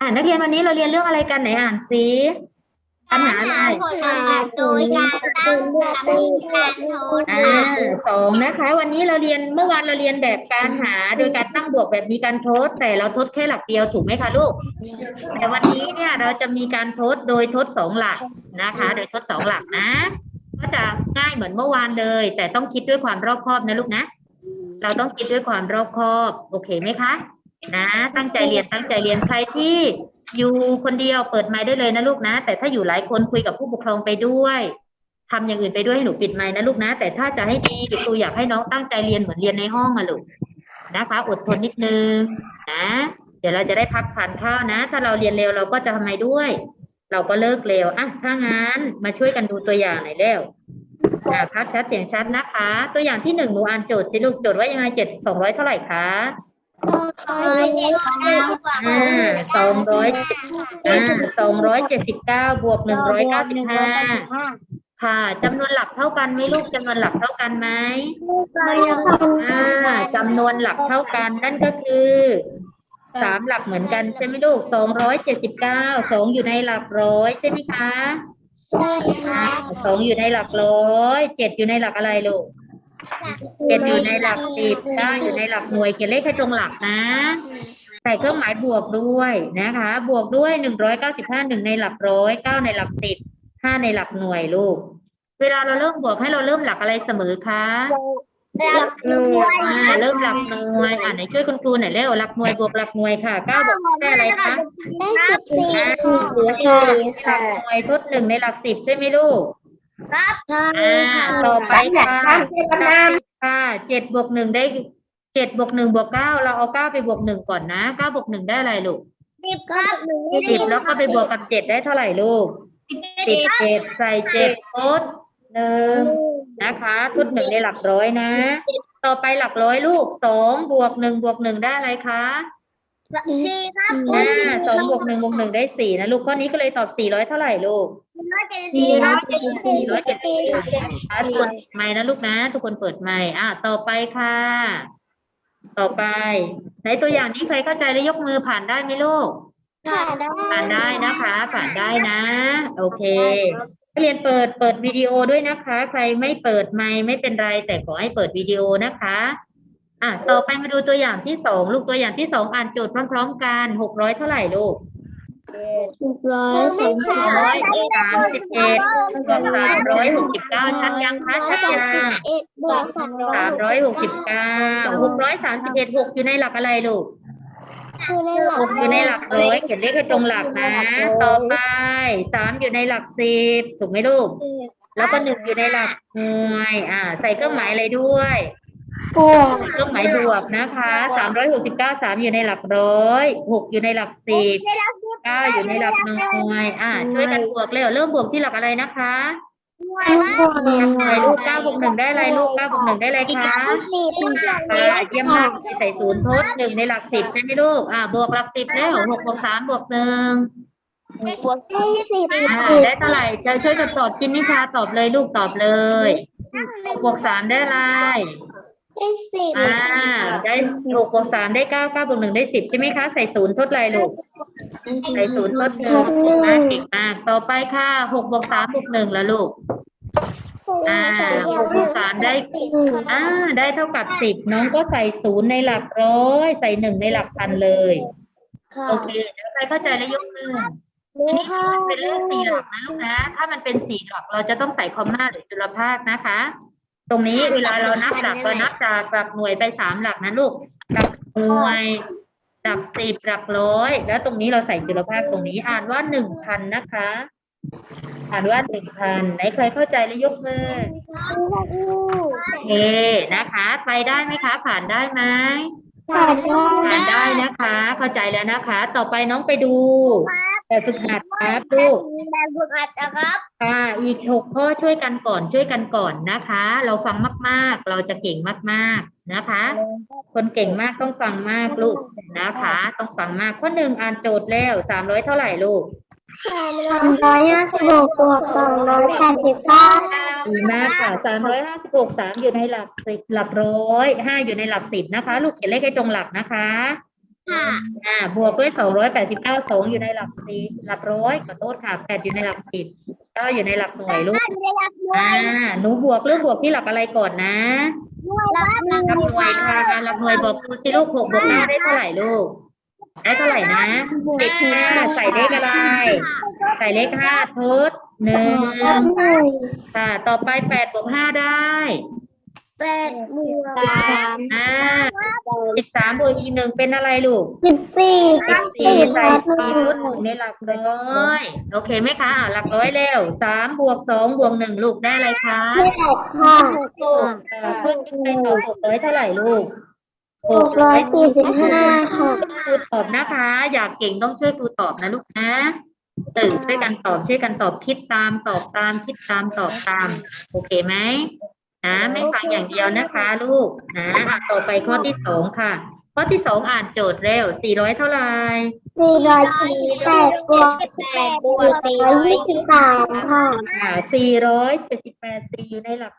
อ่านักเรียนวันนี้เราเรียนเรื่องอะไรกันไหนอ่านซิปัญหาอะไรผลลัพธ์โดยการตั้งสมการโทษอ่าสองนะคะ วันนี้เราเรียนเมื่อวานเราเรียนแบบการหาโดยการตั้งบวกแบบมีการทด แต่เราทดแค่หลักเดียวถูกไหมคะลูก แต่วันนี้เนี่ยเราจะมีการทดโดยทดสองหลักนะคะ โดยทดสองหลักนะ ก็จะง่ายเหมือนเมื่อวานเลย แต่ต้องคิดด้วยความรอบคอบนะลูกนะ เราต้องคิดด้วยความรอบคอบ โอเคไหมคะ นะ ตั้งใจเรียนตั้งใจเรียนใครที่อยู่คนเดียวเปิดไมค์ได้เลยนะลูกนะ แต่ถ้าอยู่หลายคนคุยกับผู้ปกครองไปด้วยทำอย่างอื่นไปด้วยให้หนูปิดไมค์นะลูกนะ แต่ถ้าจะให้ดีครูอยากให้น้องตั้งใจเรียนเหมือนเรียนในห้องอะลูกนะคะ อดทนนิดนึงนะ เดี๋ยวเราจะได้พักทานข้าวนะ ถ้าเราเรียนเร็วเราก็จะทำไมด้วย เราก็เลิกเร็วอะถ้างั้นมาช่วยกันดูตัวอย่างหน่อยเร็วอ่าพักชัดเสียงชัดนะคะ ตัวอย่างที่หนึ่งหนูอ่านโจทย์สิลูกโจทย์ว่ายังไงเจ็ดสองร้อยเท่าไหร่คะ ร้อยเจ็ดสิบเก้าบวกอ่าสองร้อยอ่าสองร้อยเจ็ดสิบเก้าบวกหนึ่งร้อยเก้าสิบห้าค่ะจำนวนหลักเท่ากันไหมลูกจำนวนหลักเท่ากันไหมอ่าจำนวนหลักเท่ากันนั่นก็คือสามหลักเหมือนกันใช่ไหมลูกสองร้อยเจ็ดสิบเก้าสองอยู่ในหลักร้อยใช่ไหมคะอ่าสองอยู่ในหลักร้อยเจ็ดอยู่ในหลักอะไรลูก เจ็ดอยู่ในหลักสิบเก้าอยู่ในหลักหน่วยเขียนเลขให้ตรงหลักนะ ใส่เครื่องหมายบวกด้วยนะคะ บวกด้วยหนึ่งร้อยเก้าสิบห้าหนึ่งในหลักร้อยเก้าในหลักสิบห้าในหลักหน่วยลูก เวลาเราเริ่มบวกให้เราเริ่มหลักอะไรเสมอคะหลักหน่วยอ่าเริ่มหลักหน่วยอ่าไหนช่วยคุณครูหน่อยเร็วหลักหน่วยบวกหลักหน่วยค่ะเก้าบวกได้อะไรคะได้สิบสี่อ่าค่ะหลักหน่วยทดหนึ่งในหลักสิบใช่ไหมลูก ครับใช่อ่าค่ะต่อไปค่ะค่ะเจ็ดบวกหนึ่งได้เจ็ดบวกหนึ่งบวกเก้าเราเอาเก้าไปบวกหนึ่งก่อนนะเก้าบวกหนึ่งได้อะไรลูกสิบครับสิบแล้วก็ไปบวกกับเจ็ดได้เท่าไหร่ลูกสิบเจ็ดใส่เจ็ดทดหนึ่งนะคะทดหนึ่งในหลักร้อยนะ ต่อไปหลักร้อยลูกสองบวกหนึ่งบวกหนึ่งได้อะไรคะ สี่ครับอ่าสองบวกหนึ่งบวกหนึ่งได้สี่นะลูกข้อนี้ก็เลยตอบสี่ร้อยเท่าไหร่ลูกสี่ครับสี่ร้อยเจ็ดสิบอะทุกคนเปิดไมค์นะลูกนะ ทุกคนเปิดไมค์อะต่อไปค่ะ ต่อไปในตัวอย่างนี้ใครเข้าใจแล้วยกมือผ่านได้ไหมลูกผ่านได้นะคะ ผ่านได้นะ โอเคนักเรียนเปิดเปิดวิดีโอด้วยนะคะ ใครไม่เปิดไมค์ไม่เป็นไรแต่ขอให้เปิดวิดีโอนะคะ อะต่อไปมาดูตัวอย่างที่สองลูกตัวอย่างที่สองอ่านโจทย์พร้อมๆกันหกร้อยเท่าไหร่ลูกหกร้อยสามสิบร้อยสามสิบเอ็ดบวกสามร้อยหกสิบเก้าชัดยังคะชัดยังเอ็ดบวกสามร้อยสามร้อยหกสิบเก้าหกร้อยสามสิบเอ็ดหกอยู่ในหลักอะไรลูกอยู่ในหลัหกกอยู่ในหลักร้อยเขียนเลขให้ตรงหลักนะ ต่อไปสามอยู่ในหลักสิบถูกไหมลูก แล้วก็หนึ่งอยู่ในหลักหน่วย อ่า ใส่เครื่องหมายอะไรด้วย บวกเครื่องหมายบวกนะคะสามร้อยหกสิบเก้าสามอยู่ในหลักร้อยหกอยู่ในหลักสิบเก้าอยู่ในหลักหน่วยอ่าช่วยกันบวกเร็วเริ่มบวกที่หลักอะไรนะคะหลักหน่วยลูกเก้าบวกหนึ่งได้อะไรลูกเก้าบวกหนึ่งได้อะไรคะสิบค่ะเยี่ยมมากเลยใส่ศูนย์ทดหนึ่งในหลักสิบใช่ไหมลูกอ่าบวกหลักสิบแล้วหกบวกสามบวกหนึ่งบวกยี่สิบอ่าได้เท่าไหร่จะช่วยกันตอบจินนิชาตอบเลยลูกตอบเลยหกบวกสามได้อะไร ยี่สิบอ่า ได้หกบวกสามได้เก้าเก้าบวกหนึ่งได้สิบใช่ไหมคะ ใส่ศูนย์ทดอะไรลูก ใส่ศูนย์ทดหนึ่งเก่งมากเก่งมาก ต่อไปค่ะหกบวกสามบวกหนึ่งแล้วลูก อ่าหกบวกสามได้อ่า ได้เท่ากับสิบน้องก็ใส่ศูนย์ในหลักร้อย ใส่หนึ่งในหลักพันเลยค่ะโอเคแล้วใครเข้าใจแล้วยกมือนี่ค่ะเป็นเลขสี่หลักนะลูกนะ ถ้ามันเป็นสี่หลักเราจะต้องใส่คอมมาหรือจุลภาคนะคะ ตรงนี้เวลาเรานับหลักเรานับจากหลักหน่วยไปสามหลักนะลูกหลักหน่วยหลักสิบหลักร้อย แล้วตรงนี้เราใส่จุลภาคตรงนี้อ่านว่าหนึ่งพันนะคะ อ่านว่าหนึ่งพันไหนใครเข้าใจแล้วยกมือโอเคนะคะ ไปได้ไหมคะ ผ่านได้ไหมผ่านได้ผ่านได้นะคะ เข้าใจแล้วนะคะ ต่อไปน้องไปดู แบบฝึกหัดครับลูกแบบฝึกหัดนะครับค่ะอีกหกข้อช่วยกันก่อนช่วยกันก่อนนะคะ เราฟังมาก ๆ เราจะเก่งมาก ๆนะคะ คนเก่งมากต้องฟังมากลูกนะคะ ต้องฟังมากข้อหนึ่งอ่านโจทย์แล้วสามร้อยเท่าไหร่ลูกสามร้อยห้าสิบหกบวกสองร้อยแปดสิบเก้าดีมากค่ะสามร้อยห้าสิบหกสามอยู่ในหลักสิบหลักร้อยห้าอยู่ในหลักสิบนะคะ ลูกเขียนเลขให้ตรงหลักนะคะ ค่ะ อ่าบวกด้วยสองร้อยแปดสิบเก้าสองอยู่ในหลักสี่หลักร้อยขอโทษค่ะแปดอยู่ในหลักสิบเก้าอยู่ในหลักหน่วยลูกอ่าหนูบวกเรื่องบวกที่หลักอะไรก่อนนะรับหลักหน่วยค่ะอ่าหลักหน่วยบอกครูสิลูกหกบวกห้าได้เท่าไหร่ลูกได้เท่าไหร่นะสิบห้าใส่เลขอะไร ใส่เลขห้าทดหนึ่งรับหน่วยค่ะ ต่อไปแปดบวกห้าได้ แปดบวกสามอ่าสิบสามบวกอีกหนึ่งเป็นอะไรลูกสิบสี่สิบสี่สี่ใส่รับหสี่น่ทวดหนึ่งยในหลักร้อย โอเคไหมคะอ่าหลักร้อยเร็วสามบวกสองบวกหนึ่งลูกได้อะไรคะหกค่ะอ่าเพื่อนคิดไปตอบหกร้อยเท่าไหร่ลูกหกร้อยสี่สิบห้าค่ะครูตอบนะคะ อยากเก่งต้องช่วยครูตอบนะลูกนะตื่นช่วยกันตอบช่วยกันตอบคิดตามตอบตามคิดตามตอบตาม โอเคไหม นะไม่ฟังอย่างเดียวนะคะลูกนะอะต่อไปข้อที่สองค่ะ ข้อที่สองอ่านโจทย์เร็วสี่ร้อยเท่าไหร่สี่ร้อยสี่สิบแปดบวกแปดบวกสี่ร้อยยี่สิบสามค่ะอ่าสี่ร้อยเจ็ดสิบแปดสี่อยู่ในหลัก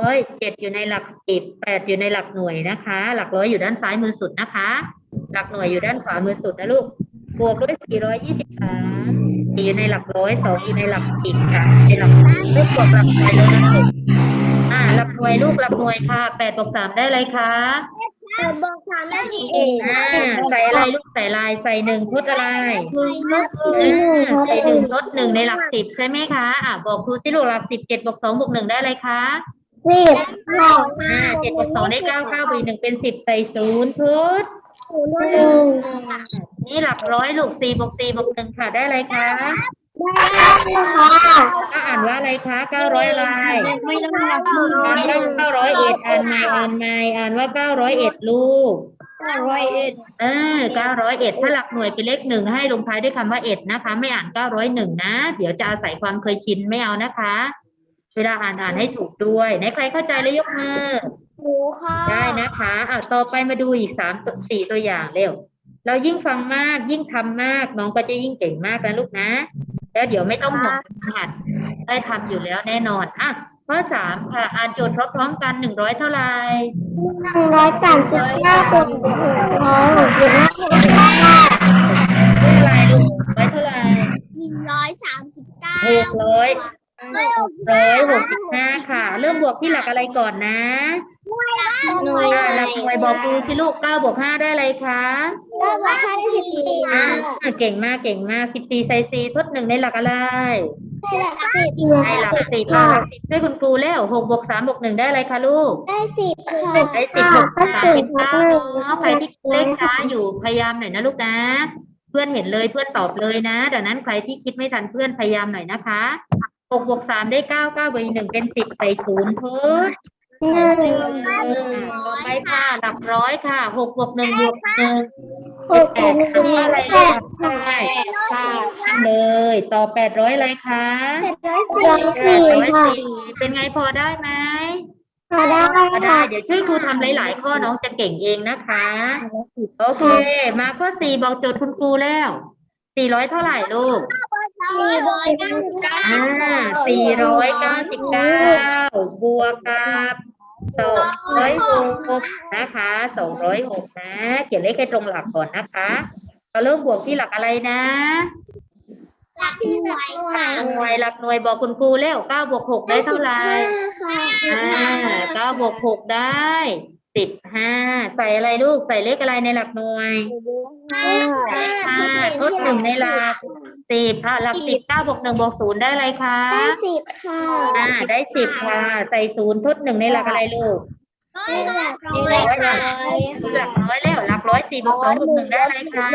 ร้อยเจ็ดอยู่ในหลักสิบแปดอยู่ในหลักหน่วยนะคะ หลักร้อยอยู่ด้านซ้ายมือสุดนะคะ หลักหน่วยอยู่ด้านขวามือสุดนะลูก บวกด้วยสี่ร้อยยี่สิบสามสี่อยู่ในหลักร้อยสองอยู่ในหลักสิบค่ะในหลักเลือกบวกหลักหน่วยเลยนะลูกอ่า หลักหน่วยลูกหลักหน่วยค่ะแปดบวกสามได้อะไรคะบวกสามได้กี่เองอ่าใส่อะไรลูกใส่ลายใส่หนึ่งทดอะไรหนึ่งลบหอ่นึ่งาใส่หนึ่งทดหนึ่งในหลักสิบใช่ไหมคะอ่าบอกครูสิลูกหลักสิบเจ็ดบวกสองบวกหนึ่งได้อะไรคะสิบค่ะอ่าเจ็ดบวกสองได้เก้าเก้าบวกหนึ่งเป็นสิบใส่ศูนย์ทดหนึ่งนี่หลักร้อยลูกสี่บวกสี่บวกหนึ่งค่ะได้อะไรคะ ได้ค่ะก็อ่านว่าอะไรคะเก้าร้อยอะไรไม่ต้องนับมืออ่านว่าเก้าร้อยเอ็ดอ่านใหม่อ่านใหม่อ่านว่าเก้าร้อยเอ็ดลูกร้อยเอ็ดเออเก้าร้อยเอ็ดถ้าหลักหน่วยเป็นเลขหนึ่งให้ลงท้ายด้วยคำว่าเอ็ดนะคะ ไม่อ่านเก้าร้อยหนึ่งนะ เดี๋ยวจะอาศัยความเคยชินไม่เอานะคะ เวลาอ่านอ่านให้ถูกด้วยไหนใครเข้าใจแล้วยกมือหมูค่ะได้นะคะอะต่อไปมาดูอีกสามตัวสี่ตัวอย่างเร็วเรายิ่งฟังมากยิ่งทำมากน้องก็จะยิ่งเก่งมากนะลูกนะ แล้วเดี๋ยวไม่ต้องห่วงหัดได้ทำอยู่แล้วแน่นอนอะข้อสามค่ะ อ่านโจทย์พร้อมๆกันหนึ่งร้อยเท่าไหร่หนึ่งร้อยสามสิบเก้าบวกหนึ่งร้อยหกสิบห้าเท่าไหร่ลูกร้อยเท่าไหร่หนึ่งร้อยสามสิบเก้าหกร้อยร้อยหกสิบห้าค่ะ เริ่มบวกที่หลักอะไรก่อนนะ หน่วยอ่าหลักหน่วยบอกครูสิลูกเก้าบวกห้าได้อะไรคะก็ว่าให้สิบสี่อ่าเก่งมากเก่งมากสิบสี่ใส่สี่ทดหนึ่งในหลักอะไรให้หลักสิบในหลักสิบอ่าหลักสิบด้วยคุณครูแล้วหกบวกสามบวกหนึ่งได้อะไรคะลูก ได้สิบค่ะได้สิบหกสามสิบเก้าเนาะใครที่เลขช้าอยู่พยายามหน่อยนะลูกนะ เพื่อนเห็นเลยเพื่อนตอบเลยนะดังนั้นใครที่คิดไม่ทันเพื่อนพยายามหน่อยนะคะหกบวกสามได้เก้าเก้าบวกอีกหนึ่งเป็นสิบใส่ศูนย์ทด หนึ่งหนึ่งต่อไปค่ะหลักร้อยค่ะหกบวกหนึ่งบวกหนึ่งหกแปบวดกหนึ่งทำอะไรแปเลยดได้ค่ะเลย ต่อแปดร้อยอะไรคะร้อยสี่ร้อยค่ะสี่เป็นไงพอได้ไหมพอได้พอได้ค่ะเดี๋ยวช่วยครูทำหลาย ๆ ข้อน้องจะเก่งเองนะคะ โอเค มาข้อสี่บอกโจทย์คุณครูแล้วสี่ร้อยเท่าไหร่ลูกสี่ร้อยเก้าสิบเก้าอ่าสี่ร้อยเก้าสิบเก้าบวกกับ สองร้อยหกนะคะสองร้อยหกนะ เขียนเลขให้ตรงหลักก่อนนะคะเราเริ่มบวกที่หลักอะไรนะหลักหน่วยหน่วยหลักหน่วยบอกคุณครูแล้วเก้าบวกหกได้เท่าไหร่ค่ะอ่าเก้าบวกหกได้สิบห้าใส่อะไรลูกใส่เลขอะไรในหลักหน่วยห้าห้าทดหนึ่งในหลัก สิบอะหลักสิบเก้าบวกหนึ่งบวกศูนย์ได้อะไรคะได้สิบค่ะอ่าได้สิบค่ะ ใส่ศูนย์ทดหนึ่งในหลักอะไรลูกได้หลักร้อยค่ะหลักร้อยแล้วหลักร้อยสี่บวกสองบวกหนึ่งได้อะไรคะ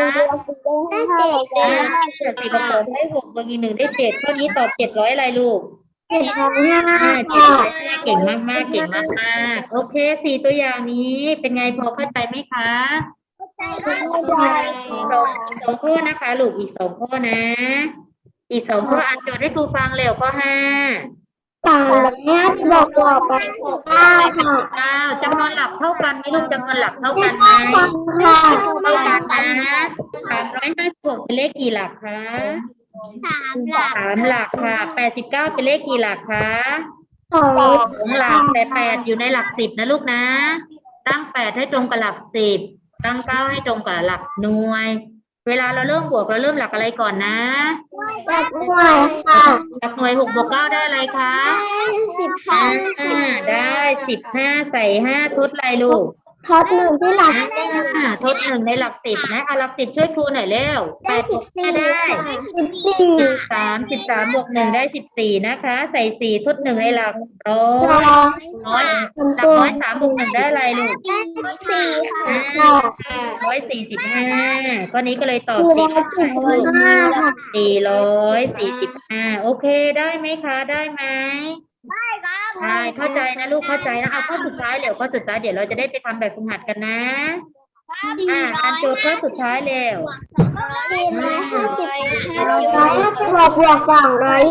ได้เจ็ดอ่าค่ะสี่บวกสองได้หกบวกอีกหนึ่งได้เจ็ดข้อนี้ตอบเจ็ดร้อยอะไรลูกเจ็ดร้อยห้าอ่าเจ็ดค่ะร้อยห้าเก่งมากมากๆเก่งมากมากๆโอเคสี่ตัวอย่างนี้เป็นไงพอเข้าใจไหมคะอีก สองอีกสองข้อนะคะลูกอีกสองข้อนะ อีกสองข้ออ่านโจทย์ให้ครูฟังเร็วข้อห้าสามร้อยห้าสิบหกบวกแปดสิบเก้าค่ะเก้าจำนวนหลักเท่ากันไหมลูกจำนวนหลักเท่ากันไหมค่ะเท่ากันนะสามร้อยห้าสิบหกเป็นเลขกี่หลักคะสามหลักสามหลักค่ะแปดสิบเก้าเป็นเลขกี่หลักคะสองสองหลักแต่แปดอยู่ในหลักสิบนะลูกนะ ตั้งแปดให้ตรงกับหลักสิบ ตั้งเก้าให้ตรงกับหลักหน่วย เวลาเราเริ่มบวกเราเริ่มหลักอะไรก่อนนะจับหน่วยค่ะหลักหน่วยหกบวกเก้าได้อะไรคะสิบห้าอ่าได้สิบห้าใส่ห้าทดอะไรลูก ทดหนึ่งที่หลักอ่าทดหนึ่งในหลักสิบนะเอาหลักสิบช่วยครูหน่อยเร็วแปดบวกห้าได้ สิบสี่สามสิบสามบวกหนึ่งได้สิบสี่นะคะ ใส่สี่ทดหนึ่งในหลักร้อสยองร้อยหลักร้อยสามบวกหนึ่งได้อะไรลูกสี่ค่ะร้อยสี่สิบห้าข้อนี้ก็เลยตอบสี่สี่ร้อยสิบห้าค่ะสี่ร้อยสี่สิบห้าโอเคได้ไหมคะ ได้ไหม ใช่เข้าใจนะลูกเข้าใจนะเอาข้อสุดท้ายเดี๋ยวข้อสุดท้ายเดี๋ยวเราจะได้ไปทำแบบฝึกหัดกันนะอ่าการโจทย์ข้อสุดท้ายเร็ว สี่ร้อยห้าสิบร้อยห้าสิบหกบวกสองร้อย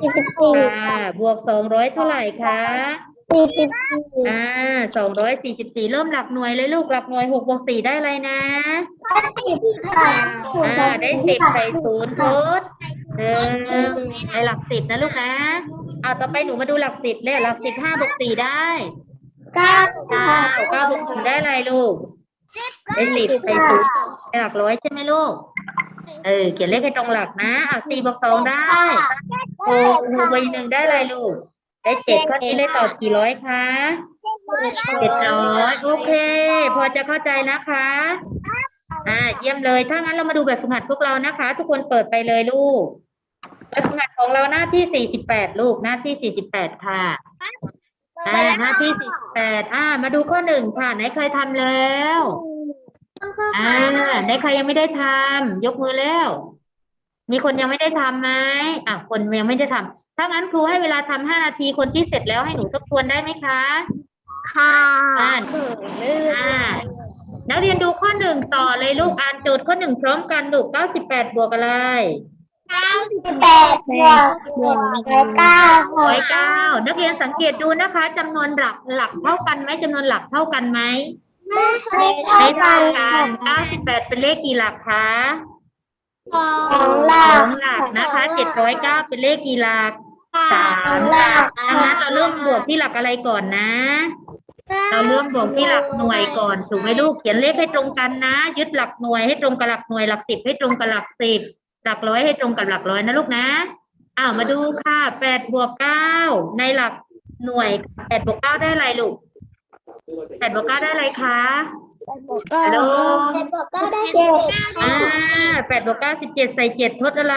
สี่สิบสี่ค่ะบวกสองร้อยเท่าไหร่คะสี่สิบสี่อ่าสองร้อยสี่สิบสี่เริ่มหลักหน่วยเลยลูกหลักหน่วยหกบวกสี่ได้อะไรนะสิบค่ะอ่าได้สิบใส่ศูนย์ทด หนึ่งในหลักสิบนะลูกนะเอาต่อไปหนูมาดูหลักสิบเลยหลักสิบห้าบวกสี่ได้เก้าเก้าค่ะเก้าบวกหนึ่งได้อะไรลูกได้สิบใส่ศูนย์ในหลักร้อยใช่ไหมลูกเออเขียนเลขให้ตรงหลักนะอะสี่บวกสองได้หกหกบวกอีกหนึ่งได้อะไรลูก ได้เจ็ดข้อนี้เลยตอบกี่ร้อยคะเจ็ดร้อยโอเค พอจะเข้าใจนะคะอ่าเยี่ยมเลย ถ้างั้นเรามาดูแบบฝึกหัดพวกเรานะคะ ทุกคนเปิดไปเลยลูก แบบฝึกหัดของเราหน้าที่สี่สิบแปดลูกหน้าที่สี่สิบแปดค่ะอ่าหน้าที่สี่สิบแปดอ่า มาดูข้อหนึ่งค่ะไหนเคยทำแล้วอ่าไหนใครยังไม่ได้ทำยกมือแล้ว มีคนยังไม่ได้ทำไหมอะคนยังไม่ได้ทำถ้างั้นครูให้เวลาทำห้านาทีคนที่เสร็จแล้วให้หนูทบทวนได้ไหมคะค่ะอ่าอ่านักเรียนดูข้อหนึ่งต่อเลยลูกอ่านโจทย์ข้อหนึ่งพร้อมกันลูกเก้าสิบแปดบวกอะไร เก้าสิบแปดบวกบวกร้อยเก้าร้อยเก้านักเรียนสังเกตดูนะคะจำนวนหลักหลักเท่ากันไหมจำนวนหลักเท่ากันไหมไม่ไม่เท่าเท่ากันกันเก้าสิบแปดเป็นเลขกี่หลักคะสองหลัสกองหลักนะคะเจ็ดร้อยเก้าเป็นเลขกี่หลักสามหลักดังนั้นเราเริ่มบวกที่หลักอะไรก่อนนะ เราเริ่มบวกที่หลักหน่วยก่อนถูกไหมลูกเขียนเลขให้ตรงกันนะ ยึดหลักหน่วยให้ตรงกับหลักหน่วยหลักสิบให้ตรงกับหลักสิบ หลักร้อยให้ตรงกับหลักร้อยนะลูกนะอ้าวมาดูค่ะแปดบวกเก้าในหลักหน่วยแปดบวกเก้าได้อะไรลูกแปดบวกเก้าได้อะไรคะฮัลโหลบวกเก้าได้เจ็ดอ่าแปดบวกเก้าสิบเจ็ดใส่เจ็ดทดอะไร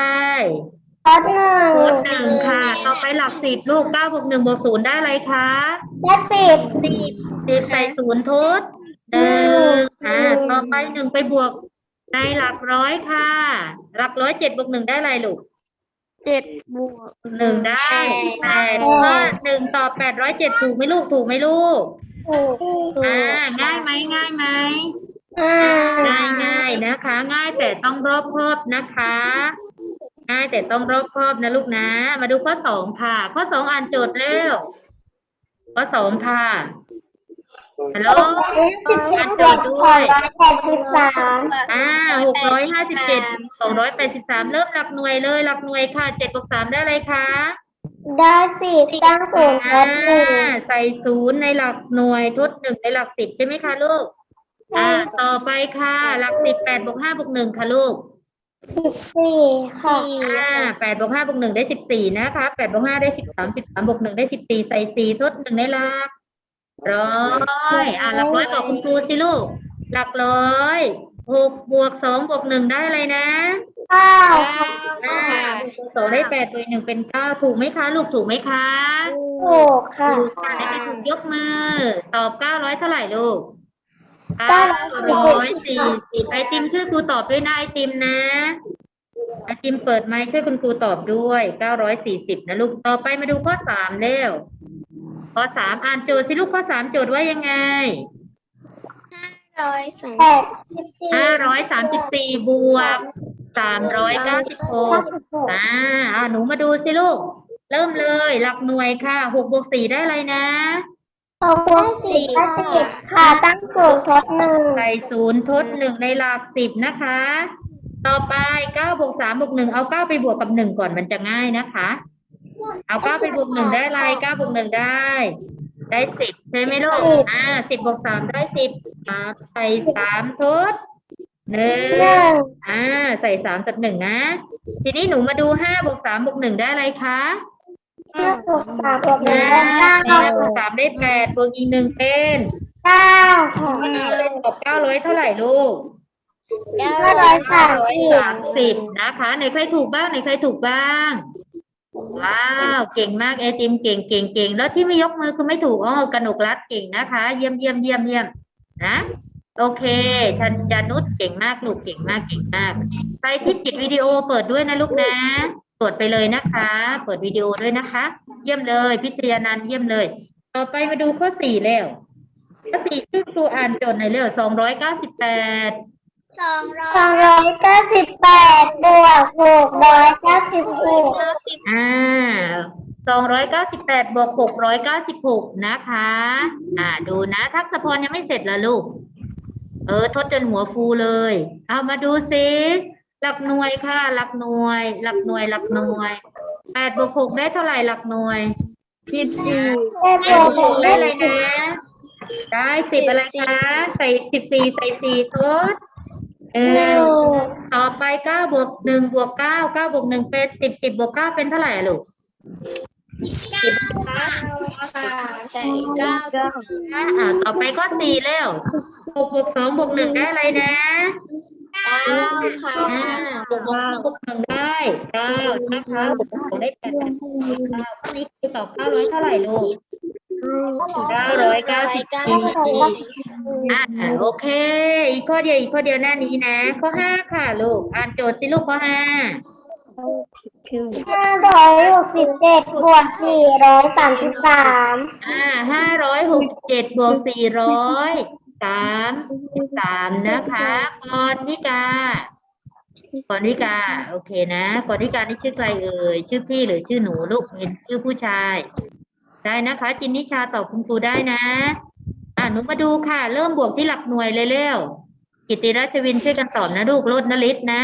ทดหนึ่งทดหนึ่งค่ะ ต่อไปหลักสิบลูกเก้าบวกหนึ่งบวกศูนย์ได้อะไรคะได้สิบสิบสิบใส่ศูนย์ทดหนึ่งอ่าต่อไปหนึ่งไปบวก ในหลักร้อยค่ะ หลักร้อยเจ็ดบวกหนึ่งได้อะไรลูกเจ็ดบวกหนึ่งได้แปดว่าหนึ่งต่อแปดร้อยเจ็ดถูกไหมลูกถูกไหมลูกถูกอ่าง่ายไหมง่ายไหมอ่าง่ายง่ายนะคะ ง่ายแต่ต้องรอบคอบนะคะ ง่ายแต่ต้องรอบคอบนะลูกนะ มาดูข้อสองค่ะ ข้อสองอ่านโจทย์เร็วข้อสองค่ะ ฮัลโหลสิบเจ็ดบวกสองร้อยแปดสิบสามอ่าหกร้อยห้าสิบเจ็ดสองร้อยแปดสิบสามเริ่มหลักหน่วยเลยหลักหน่วยค่ะเจ็ดบวกสามได้อะไรคะได้สิบตั้งศูนย์ทอ่าดหนึ่งใส่ศูนย์ในหลักหน่วยทดหนึ่งในหลักสิบใช่ไหมคะลูกอ่าต่อไปค่ะ หลักสิบแปดบวกห้าบวกหนึ่งค่ะลูกสิบสี่ค่ะอ่าแปดบวกห้าบวกหนึ่งได้สิบสี่นะคะแปดบวกห้าได้สิบสามสิบสามบวกหนึ่งได้สิบสี่ใส่สี่ทดหนึ่งในหลัก ร้อยอ่าหลักร้อยบอกคุณครูสิลูก หลักร้อยหกบวกสองบวกหนึ่งได้อะไรนะเก้าอ่าสองได้แปดบวกหนึ่งเป็นเก้าถูกไหมคะลูกถูกไหมคะถูกค่ะถูกค่ะได้ไปถูกยกมือ ตอบเก้าร้อยเท่าไหร่ลูกเก้าเก้าร้ร้ออยยสี่สิบไอติมช่วยครูตอบด้วยนะไอติมนะไอติมเปิดไมค์ช่วยคุณครูตอบด้วยเก้าร้อยสี่สิบนะลูกต่อไปมาดูข้อสามเร็ว ข้อสามอ่านโจทย์สิลูกข้อสามโจทย์ว่ายังไงร้อยสามแปดสิบสี่ห้าร้อยสามสิบสี่บวกสามร้อยเก้าสิบหเก้ากสิบหกอ่าอ่าหนูมาดูสิลูก เริ่มเลย หลักหน่วยค่ะหกบวกสี่ได้อะไรนะหกบวกสี่ได้สิบค่ะ ตั้งศูนย์ทดหนึ่งใส่ศูนย์ทดหนึ่งในหลักสิบนะคะ ต่อไปเก้าบวกสามบวกหนึ่งเอาเก้าไปบวกกับหนึ่งก่อนมันจะง่ายนะคะ เอาเก้าไปบวกหนึ่งได้อะไรเก้าบวกหนึ่งได้ ได้สิบใช่ไหมลูกสิบอ่าสิบบวกสามได้สิบสามใส่สามทดหนึ่หนึ่งงอ่า ใส่สามจัดหนึ่งนะ ทีนี้หนูมาดูห้าบวกสามบวกหนึ่งได้อะไรคะห้าบวกสามบวกหนึ่งห้าได้เก้าห้าบวกสามได้แปดบวกอีกหนึ่งเป็นเก้าค่ะกับเก้าร้อยเท่าไหร่ลูกเก้าร้อยสามสิบสามสิบนะคะไหนใครถูกบ้างไหนใครถูกบ้าง ว้าว เก่งมากไอติมเก่งเก่งเก่งแล้วที่ไม่ยกมือคือไม่ถูกอ๋อกนกรัฐเก่งนะคะ เยี่ยมเยี่ยมเยี่ยมเยี่ยมนะโอเค ชันจานุชเก่งมากลูกเก่งมากเก่งมากใครที่ปิดวิดีโอเปิดด้วยนะลูกนะเปิดไปเลยนะคะ เปิดวิดีโอด้วยนะคะ เยี่ยมเลย พิชยานันเยี่ยมเลย ต่อไปมาดูข้อสี่แล้วข้อสี่ชื่อครูอ่านโจทย์ในอยเร็วสองร้อยเก้าสิบแปด สองร้อยเก้าสิบแปดบวกหกร้อยเก้าสิบหกอ่าสองร้อยเก้าสิบแปดบวกหกร้อยเก้าสิบหกนะคะ อ่า ดูนะ ทักษะพรยังไม่เสร็จเหรอลูก เออ ทดจนหัวฟูเลย เอามาดูซิ หลักหน่วยค่ะ หลักหน่วย หลักหน่วย หลักหน่วยแปดบวกหกได้เท่าไหร่หลักหน่วยสิบสี่แปดบวกหกได้เลยนะ ได้สิบอะไรคะ ใส่สิบสี่ใส่สี่ทด เออต่อไปเก้าบวกหนึ่งบวกเก้าเก้าบวกหนึ่งเป็นสิบสิบบวกเก้าเป็นเท่าไหร่อะลูกสิบนะคะใช่เก้าอ่าต่อไปก็สี่แล้วหกบวกสองบวกหนึ่งได้อะไรนะเก้าค่ะอ่าหกบวกสองบวกหนึ่งได้เก้านะคะหกบวกสองได้แปดแปดเก้าข้อนี้คือตอบเก้าร้อยเท่าไหร่ลูก เก้าร้อยเก้าสิบสี่อ่าโอเค อีกข้อเดียวอีกข้อเดียวหน้านี้นะ ข้อห้าค่ะลูก อ่านโจทย์สิลูกข้อห้าห้าร้อยหกสิบเจ็ดบวกสี่ร้อยสามสิบสามอ่าห้าร้อยหกสิบเจ็ดบวกสี่ร้อยสามสิบสามนะคะกรวิกากรวิกา โอเคนะกรวิกานี่ชื่อใครเอ่ย ชื่อพี่หรือชื่อหนูลูกเห็นชื่อผู้ชาย ได้นะคะ จินนิชาตอบคุณครูได้นะ อ่าหนูมาดูค่ะ เริ่มบวกที่หลักหน่วยเลยเร็วกิติรัชวินช่วยกันตอบนะลูกโลดนลิศนะ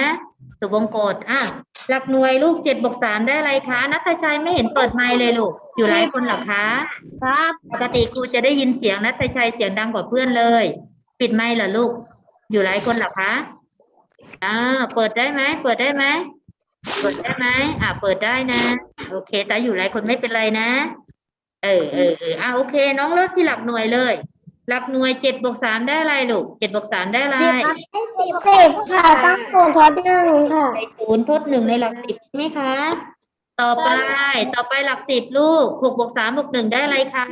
สุบงกฎอะหลักหน่วยลูกเจ็ดบวกสามได้อะไรคะนัทชัยไม่เห็นเปิดไมค์เลยลูก อยู่หลายคนเหรอคะครับปกติครูจะได้ยินเสียงนัทชัยเสียงดังกว่าเพื่อนเลย ปิดไมค์เหรอลูก อยู่หลายคนเหรอคะอ่าเปิดได้ไหมเปิดได้ไหมเปิดได้ไหมอ่าเปิดได้นะ โอเคแต่อยู่หลายคนไม่เป็นไรนะ เออเออเอออ่าโอเค น้องเริ่มที่หลักหน่วยเลย หลักหน่วยเจ็ดบวกสามได้อะไรลูกเจ็ดบวกสามได้อะไรสิบค่ะต้องศูนย์ทดหนึ่งค่ะใส่ศูนย์ทดหนึ่งในหลักสิบใช่ไหมคะ ต่อไปต่อไปหลักสิบลูกหกบวกสามบวกหนึ่งได้อะไรคะ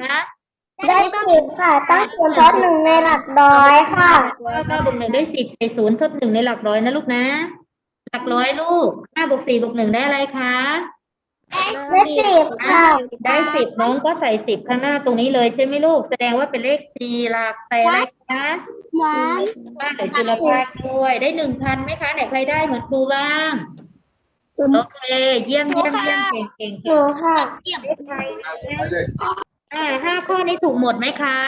ได้สิบค่ะต้องศูนย์ทดหนึ่งในหลักร้อยค่ะเก้าเก้าบวกหนึ่งได้สิบใส่ศูนย์ทดหนึ่งในหลักร้อยนะลูกนะ หลักร้อยลูกห้าบวกสี่บวกหนึ่งได้อะไรคะ ได้สิบค่ะ ได้สิบน้องก็ใส่สิบข้างหน้าตรงนี้เลยใช่ไหมลูก แสดงว่าเป็นเลขสี่หลักใส่อะไรคะว้าบ้านหรือจุลภาคด้วย ได้หนึ่งพันไหมคะไหนใครได้เหมือนครูบ้าง โอเค เยี่ยมเยี่ยมเยี่ยมเก่งเก่งหเก่นูงค่ะอ่าห้าข้อนี้ถูกหมดไหมคะ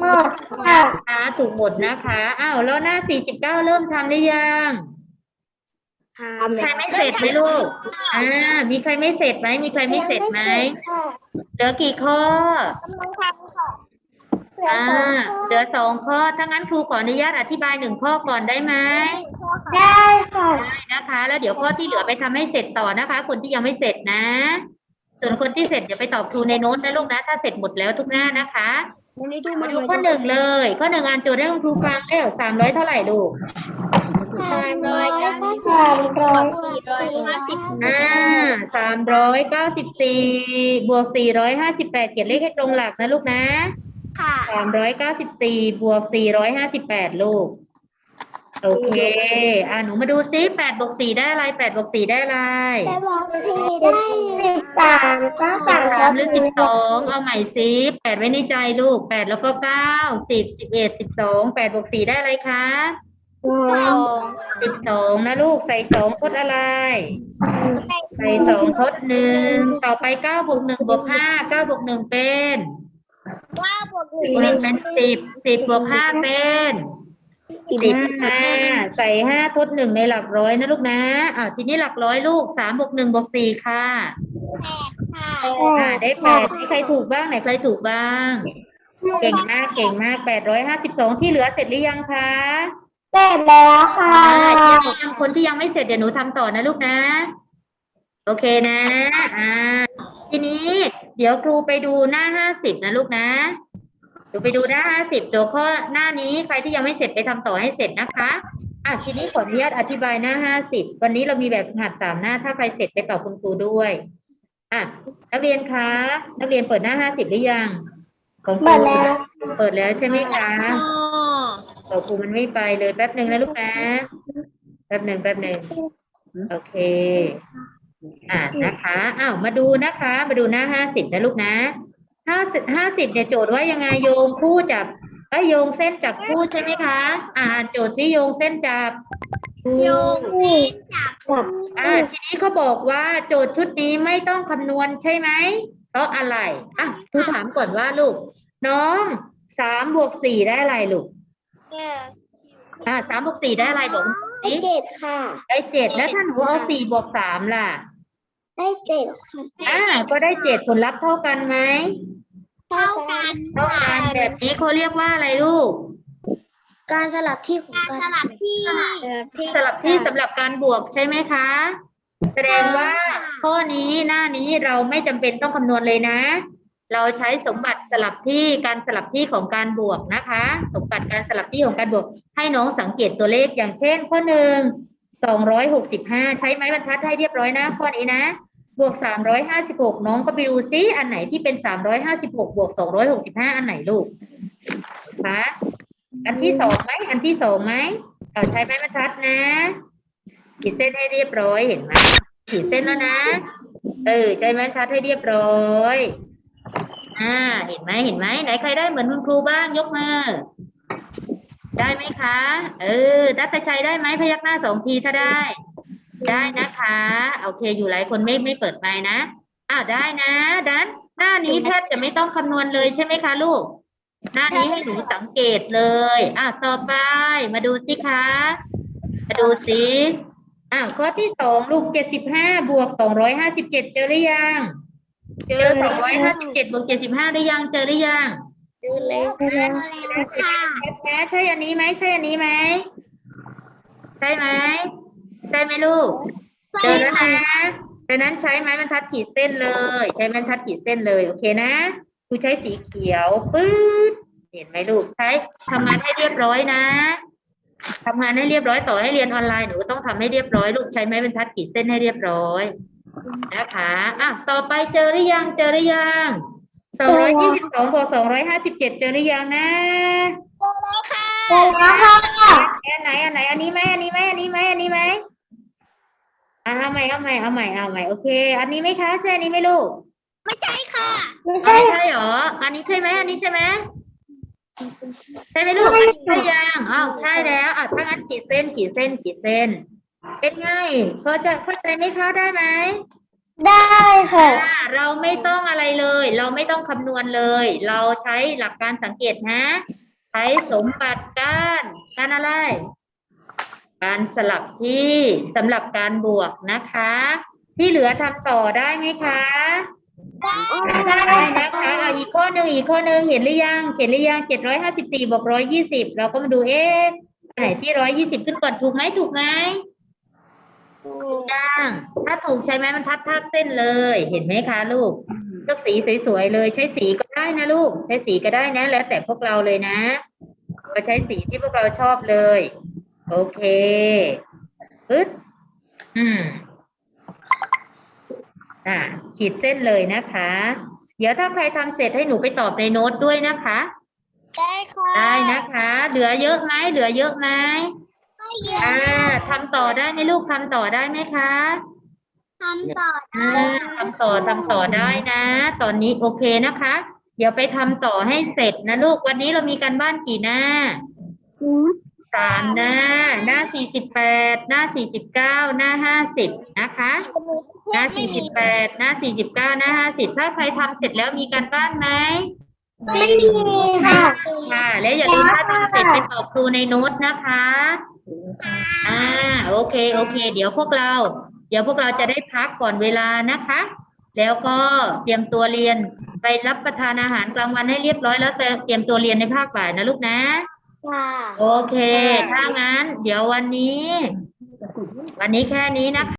หมดค่ะคะถูกหมดนะคะอ้าวแล้วหน้าสี่สิบเก้าเริ่มทำหรือยัง ใครไม่เสร็จไหมลูก อ่า มีใครไม่เสร็จไหม มีใครไม่เสร็จไหมเหลือกี่ข้ออ่าเหลือสองข้อ ถ้างั้นครูขออนุญาตอธิบายหนึ่งข้อก่อนได้ไหม ได้ค่ะได้นะคะ แล้วเดี๋ยวข้อที่เหลือไปทำให้เสร็จต่อนะคะ คนที่ยังไม่เสร็จนะ ส่วนคนที่เสร็จเดี๋ยวไปตอบครูในโน้ตนะลูกนะ ถ้าเสร็จหมดแล้วทุกหน้านะคะมาดูข้อหนึ่งเลย ข้อหนึ่งอ่านโจทย์ให้คุณครูฟังแล้วสามร้อยเท่าไหร่ลูก สามร้อยเก้าสิบสามร้อยสี่ร้อยห้าสิบอ่าสามร้อยเก้าสิบสี่บวกสี่ร้อยห้าสิบแปดเขียนเลขให้ตรงหลักนะลูกนะค่ะสามร้อยเก้าสิบสี่บวกสี่ร้อยห้าสิบแปดลูก โอเค อ่าหนูมาดูซิแปดบวกสี่ได้อะไรแปดบวกสี่ได้อะไรแต่บอกสี่ได้สิบสามก็สิสาบมสามหรือสิบสองเอาใหม่ซิแปดไว้ในใจลูกแปดแล้วก็เก้าสิบสิบเอ็ดสิบสองแปดบวกสี่ได้อะไรคะ สองสิบสองนะลูกใส่สองทดอะไร ใส่สองทดหนึ่งต่อไปเก้าบวกหนึ่งบวกห้าเก้าบวกหนึ่งเป็นเก้าบวกหนึ่งหนึ่งเป็นสิบสิบบวกห้าเป็นสิบห้าใส่ห้าทดหนึ่งในหลักร้อยนะลูกนะอ่าทีนี้หลักร้อยลูกสามบวกหนึ่งบวกสี่ค่ะอ่าได้แปดไหนใครถูกบ้างไหนใครถูกบ้าง เก่งมากเก่งมากแปดร้อยห้าสิบสองที่เหลือเสร็จหรือยังคะ เสร็จแล้วค่ะอ่าเยี่ยมมากคนที่ยังไม่เสร็จเดี๋ยวหนูทำต่อนะลูกนะ โอเคนะอ่าทีนี้ เดี๋ยวครูไปดูหน้าห้าสิบนะลูกนะเดี๋ยวไปดูหน้าห้าสิบตัวข้อหน้านี้ใครที่ยังไม่เสร็จไปทำต่อให้เสร็จนะคะอะทีนี้ขออนุญาตอธิบายหน้าห้าสิบวันนี้เรามีแบบฝึกหัดสามหน้าถ้าใครเสร็จไปตอบคุณครูด้วยอะนักเรียนคะนักเรียนเปิดหน้าห้าสิบหรือยังของครูเปิดแล้ว เปิดแล้วใช่ไหมคะ ของครูมันไม่ไปเลยแป๊บหนึ่งนะลูกนะ แป๊บหนึ่งแป๊บหนึ่งโอเค อ่านะคะอ้าวมาดูนะคะ มาดูหน้าห้าสิบนะลูกนะห้าสิบห้าสิบเนี่ยโจทย์ว่ายังไงโยงคู่จับเอ้ยโยงเส้นจับคู่ใช่ไหมคะ อ่า โจทย์ซิโยงเส้นจับคู่กับอ่าทีนี้เขาบอกว่าโจทย์ชุดนี้ไม่ต้องคำนวณใช่ไหมเพราะอะไรอะครูถามก่อนว่าลูก น้องสามบวกสี่ได้อะไรลูก อ่าสามบวกสี่ได้อะไรบอกสิเจ็ดค่ะ ได้เจ็ดแล้วถ้าหนูเอาสี่บวกสามล่ะ ได้เจ็ดค่ะอ่าก็ได้เจ็ดผลลัพธ์เท่ากันไหมเท่ากันเท่ากันแบบนี้เขาเรียกว่าอะไรลูก การสลับที่ของการสลับที่สลับที่สำหรับการบวกใช่ไหมคะ แสดงว่าข้อนี้หน้านี้เราไม่จำเป็นต้องคำนวณเลยนะ เราใช้สมบัติสลับที่การสลับที่ของการบวกนะคะ สมบัติการสลับที่ของการบวก ให้น้องสังเกตตัวเลขอย่างเช่น ข้อหนึ่งสองร้อยหกสิบห้าใช้ไม้บรรทัดให้เรียบร้อยนะข้อนี้นะ บวกสามร้อยห้าสิบหกน้องก็ไปดูซิอันไหนที่เป็นสามร้อยห้าสิบหกบวกสองร้อยหกสิบห้าอันไหนลูกคะอันที่สองไหมอันที่สองไหมเอาใช้ไม้บรรทัดนะขีดเส้นให้เรียบร้อยเห็นไหมขีดเส้นแล้วนะเออใจไม้บรรทัดให้เรียบร้อย อ่า เห็นไหมเห็นไหมไหนใครได้เหมือนคุณครูบ้างยกมือ ได้ไหมคะ เออดัตชัยได้ไหมพยักหน้าสองทีถ้าได้ ได้นะคะ โอเค อยู่หลายคนไม่ไม่เปิดไมค์นะ อ้าวได้นะ ดันหน้านี้แทบจะไม่ต้องคำนวณเลยใช่ไหมคะลูก หน้านี้ให้หนูสังเกตเลยอะต่อไป มาดูสิคะ มาดูสิอ้าวข้อที่สองลูกเจ็ดสิบห้าบวกสองร้อยห้าสิบเจ็ดเจอหรือยัง เจอสองร้อยห้าสิบเจ็ดบวกเจ็ดสิบห้าได้ยังเจอหรือยังดูแล้วค่ะแม่ใช่อันนี้ไหมใช่อันนี้ไหมใช่ไหมใช่ไหมลูกเจอแล้วนะดังนั้นใช้ไม้บรรทัดขีดเส้นเลย ใช้ไม้บรรทัดขีดเส้นเลยโอเคนะครูใช้สีเขียวปื๊ดเห็นไหมลูกใช้ทำงานให้เรียบร้อยนะทำงานให้เรียบร้อยต่อให้เรียนออนไลน์หนูก็ต้องทำให้เรียบร้อยลูกใช้ไม้บรรทัดขีดเส้นให้เรียบร้อย นะคะอะต่อไปเจอหรือยัง เจอหรือยังสองร้อยยี่สิบสองบวกสองร้อยห้าสิบเจ็ดเจอหรือยังนะเสร็จแล้วค่ะอันไหนอันไหน อันนี้ไหมอันนี้ไหมอันนี้ไหมอันนี้ไหมอะเอาใหม่เอาใหม่เอาใหม่เอาใหม่โอเค อันนี้ไหมคะใช่อันนี้ไหมลูกไม่อะใช่ไม่ใช่หรออันนี้ใช่ไหมอันนี้ใช่ไหมใช่ไหมลูกอันนี้ใช่ยังอ้าวใช่แล้วอะถ้างั้นขีดเส้นขีดเส้นขีดเส้น เป็นไงพอจะเข้าใจไหมคะได้ไหมได้ค่ะ อ่าเราไม่ต้องอะไรเลย เราไม่ต้องคำนวณเลย เราใช้หลักการสังเกตนะ ใช้สมบัติการการอะไร การสลับที่สำหรับการบวกนะคะ ที่เหลือทำต่อได้ไหมคะ ได้นะคะอะอีกข้อหนึ่งอีกข้อหนึ่งเห็นหรือยังเห็นหรือยังเจ็ดร้อยห้าสิบสี่บวกร้อยยี่สิบเราก็มาดูเอ๊ะอันไหนที่ร้อยยี่สิบขึ้นก่อนถูกไหมถูกไหม ย่างถ้าถูกใช้ไหมมันทัดทับเส้นเลย เห็นไหมคะลูกเลือกสีสวยๆเลย ใช้สีก็ได้นะลูก ใช้สีก็ได้นะ แล้วแต่พวกเราเลยนะก็ใช้สีที่พวกเราชอบเลย โอเคปึ๊ดอืมอ่าขีดเส้นเลยนะคะ เดี๋ยวถ้าใครทำเสร็จให้หนูไปตอบในโน้ตด้วยนะคะ ได้ค่ะ ได้นะคะ เหลือเยอะไหมเหลือเยอะไหมไม่เย อะอ่าทำต่อได้ไหมลูกทำต่อได้ไหมคะทำต่ออ่าทำต่อทำต่อได้นะ ตอนนี้โอเคนะคะ เดี๋ยวไปทำต่อให้เสร็จนะลูกวันนี้เรามีการบ้านกี่หน้าสามหน้า หน้าสี่สิบแปดหน้าสี่สิบเก้าหน้าห้าสิบนะคะ หน้าสี่สิบแปดหน้าสี่สิบเก้าหน้าห้าสิบถ้าใครทำเสร็จแล้วมีการบ้านไหมไม่มีค่ะ ค่ะ และอย่าลืมถ้าทำเสร็จไปตอบครูในโน้ตนะคะ อ่าโอเคโอเค เดี๋ยวพวกเรา เดี๋ยวพวกเราจะได้พักก่อนเวลานะคะ แล้วก็เตรียมตัวเรียนไปรับประทานอาหารกลางวันให้เรียบร้อยแล้วเตรียมตัวเรียนในภาคบ่ายนะลูกนะค่ะโอเค ถ้างั้น เดี๋ยววันนี้ วันนี้แค่นี้นะคะ